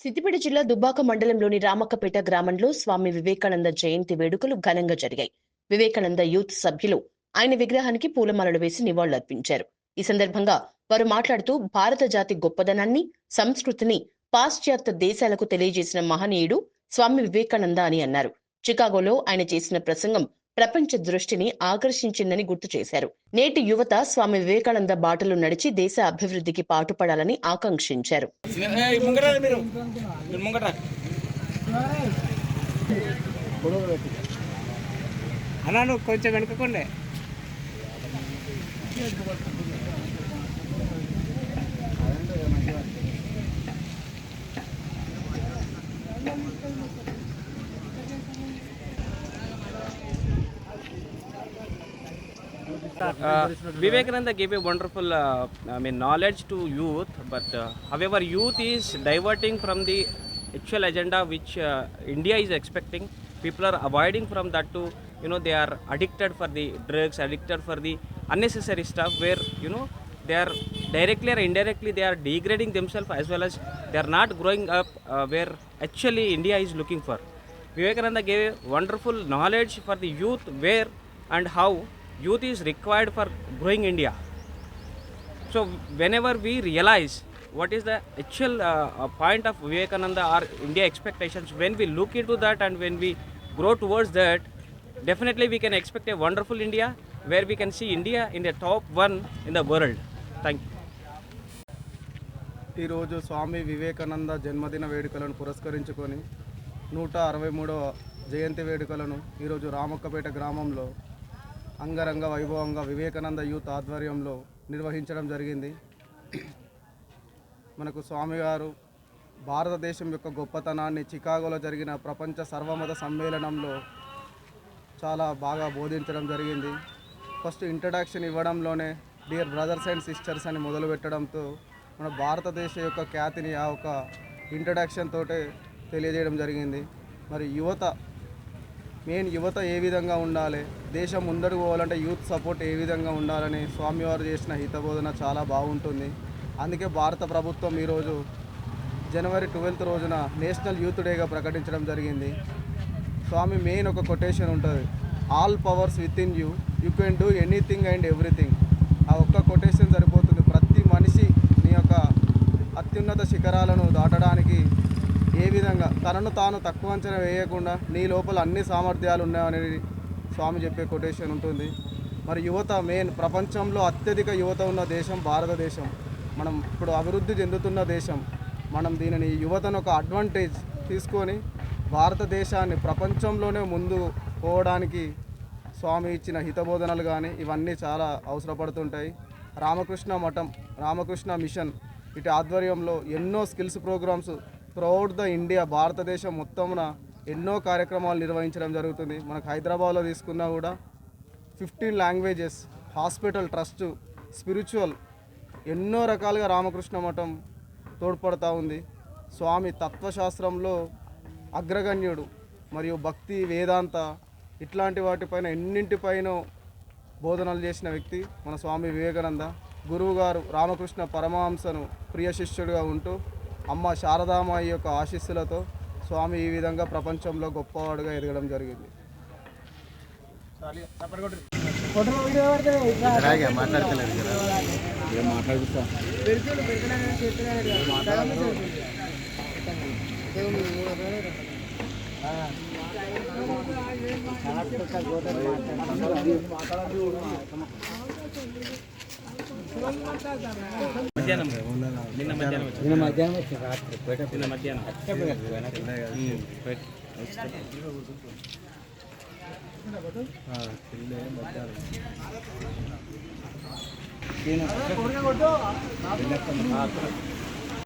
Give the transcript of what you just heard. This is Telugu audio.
సిద్దిపేట జిల్లా దుబ్బాక మండలంలోని రామక్కపేట గ్రామంలో స్వామి వివేకానంద జయంతి వేడుకలు ఘనంగా జరిగాయి. వివేకానంద యూత్ సభ్యులు ఆయన విగ్రహానికి పూలమాలలు వేసి నివాళులర్పించారు. ఈ సందర్భంగా వారు మాట్లాడుతూ భారత జాతి గొప్పదనాన్ని సంస్కృతిని పాశ్చాత్య దేశాలకు తెలియజేసిన మహనీయుడు స్వామి వివేకానంద అని అన్నారు. చికాగోలో ఆయన చేసిన ప్రసంగం ప్రపంచ దృష్టిని ఆకర్షించిందని గుర్తు చేశారు. నేటి యువత స్వామి వివేకానంద బాటలు నడిచి దేశ అభివృద్ధికి పాటుపడాలని ఆకాంక్షించారు. అన్నా నువ్వు కొంచెం వెనుకకుండే Uh, Vivekananda gave a wonderful, uh, I mean, knowledge to youth. But uh, however, youth is diverting from the actual agenda which uh, India is expecting. People are avoiding from that to, you know, they are addicted for the drugs, addicted for the unnecessary stuff. Where you know they are directly or indirectly they are degrading themselves as well as they are not growing up uh, where actually India is looking for. Vivekananda gave wonderful knowledge for the youth where and how youth is required for growing India. So whenever we realise what is the actual point of Vivekananda or India expectations when we look into that and when we grow towards that definitely we can expect a wonderful India where we can see India in the top one in the world thank you ఈరోజు స్వామి వివేకానంద జన్మదిన వేడుకలను పురస్కరించుకొని నూట అరవై మూడవ జయంతి వేడుకలను ఈరోజు రామక్కపేట గ్రామంలో అంగరంగ వైభవంగా వివేకానంద యూత్ ఆధ్వర్యంలో నిర్వహించడం జరిగింది. మనకు స్వామివారు భారతదేశం యొక్క గొప్పతనాన్ని చికాగోలో జరిగిన ప్రపంచ సర్వమత సమ్మేళనంలో చాలా బాగా బోధించడం జరిగింది. ఫస్ట్ ఇంట్రడక్షన్ ఇవ్వడంలోనే డియర్ బ్రదర్స్ అండ్ సిస్టర్స్ అని మొదలు పెట్టడంతో మన భారతదేశ యొక్క ఖ్యాతిని ఆ ఒక ఇంట్రడక్షన్ తోటే తెలియజేయడం జరిగింది. మరి యువత మెయిన్ యువత ఏ విధంగా ఉండాలి? దేశం ముందడుగు పోవాలంటే యూత్ సపోర్ట్ ఏ విధంగా ఉండాలని స్వామివారు చేసిన హితబోధన చాలా బాగుంటుంది. అందుకే భారత ప్రభుత్వం ఈరోజు జనవరి ట్వెల్త్ రోజున నేషనల్ యూత్ డేగా ప్రకటించడం జరిగింది. స్వామి మెయిన్ ఒక కొటేషన్ ఉంటుంది. All powers within you. You can do anything and everything. ఆ ఒక్క కొటేషన్ సరిపోతుంది. ప్రతి మనిషి నీ యొక్క అత్యున్నత శిఖరాలను దాటడానికి ఏ విధంగా తనను తాను తక్కువ అంచనా వేయకుండా నీ లోపల అన్ని సామర్థ్యాలు ఉన్నాయనేది స్వామి చెప్పే కొటేషన్ ఉంటుంది. మరి యువత మెయిన్ ప్రపంచంలో అత్యధిక యువత ఉన్న దేశం భారతదేశం. మనం ఇప్పుడు అభివృద్ధి చెందుతున్న దేశం. మనం దీనిని యువతను ఒక అడ్వాంటేజ్ తీసుకొని భారతదేశాన్ని ప్రపంచంలోనే ముందు పోవడానికి స్వామి ఇచ్చిన హితబోధనలు కానీ ఇవన్నీ చాలా అవసరపడుతుంటాయి. రామకృష్ణ మఠం రామకృష్ణ మిషన్ ఇటు ఆధ్వర్యంలో ఎన్నో skills programmes throughout the India భారతదేశం మొత్తమున ఎన్నో కార్యక్రమాలు నిర్వహించడం జరుగుతుంది. మనకు హైదరాబాద్లో తీసుకున్నా కూడా fifteen languages hospital trust spiritual ఎన్నో రకాలుగా రామకృష్ణ మఠం తోడ్పడతా ఉంది. స్వామి తత్వశాస్త్రంలో అగ్రగణ్యుడు మరియు భక్తి వేదాంత ఇట్లాంటి వాటిపైన ఎన్నింటిపైన బోధనలు చేసిన వ్యక్తి మన స్వామి వివేకానంద. గురువుగారు రామకృష్ణ పరమహంసను ప్రియ శిష్యుడిగా ఉంటూ అమ్మ శారదామాయి యొక్క ఆశీస్సులతో స్వామి ఈ విధంగా ప్రపంచంలో గొప్పవాడుగా ఎదగడం జరిగింది. మధ్యాహ్నం నిన్న మధ్యాహ్నం వచ్చింది. నిన్న మధ్యాహ్నం వచ్చింది రాత్రి నిన్న మధ్యాహ్నం ఉమ్,